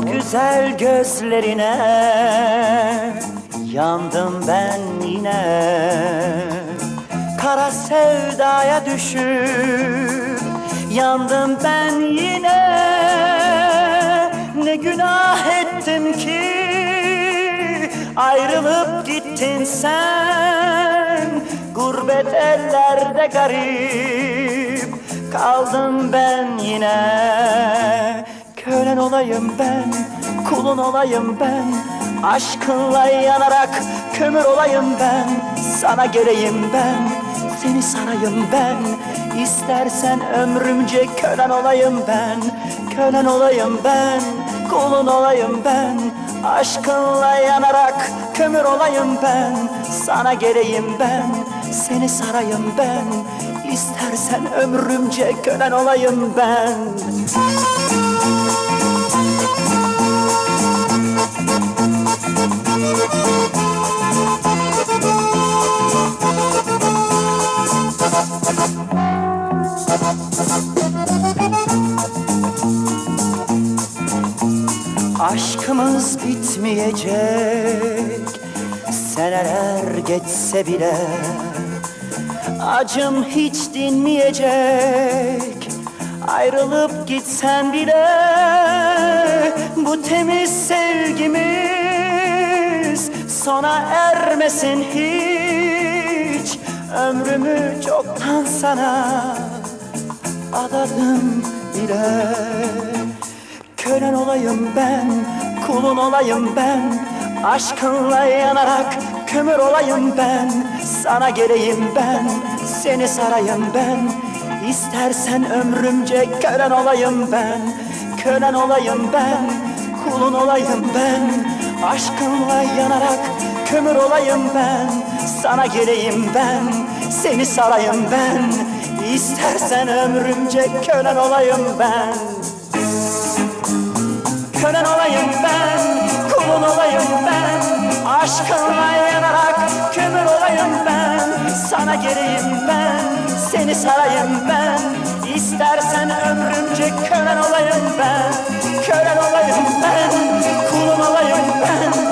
O güzel gözlerine. Yandım ben yine. Kara sevdaya düşüp yandım ben yine. Ne günah ettim ki ayrılıp gittin sen. Gurbet ellerde garip kaldım ben yine olayım ben, kulun olayım ben Aşkınla yanarak kömür olayım ben Sana geleyim ben, seni sarayım ben İstersen ömrümce kölen olayım ben Kölen olayım ben, kulun olayım ben Aşkınla yanarak kömür olayım ben Sana geleyim ben, seni sarayım ben İstersen ömrümce kölen olayım ben Aşkımız bitmeyecek. Seneler geçse bile Acım hiç dinmeyecek. Ayrılıp gitsen bile Bu temiz sevgimiz Sona ermesin hiç. Ömrümü çoktan sana Adadım bile Kölen olayım ben, kulun olayım ben. Aşkınla yanarak kömür olayım ben. Sana geleyim ben, seni sarayım ben. İstersen ömrümce kölen olayım ben. Kölen olayım ben, kulun olayım ben. Aşkınla yanarak kömür olayım ben. Sana geleyim ben, seni sarayım ben. İstersen ömrümce kölen olayım ben Kölen olayım ben, kulun olayım ben. Aşkınla yanarak kömür olayım ben. Sana geleyim ben, seni sarayım ben. İstersen ömrümce kölen olayım ben. Kölen olayım ben, kulun olayım ben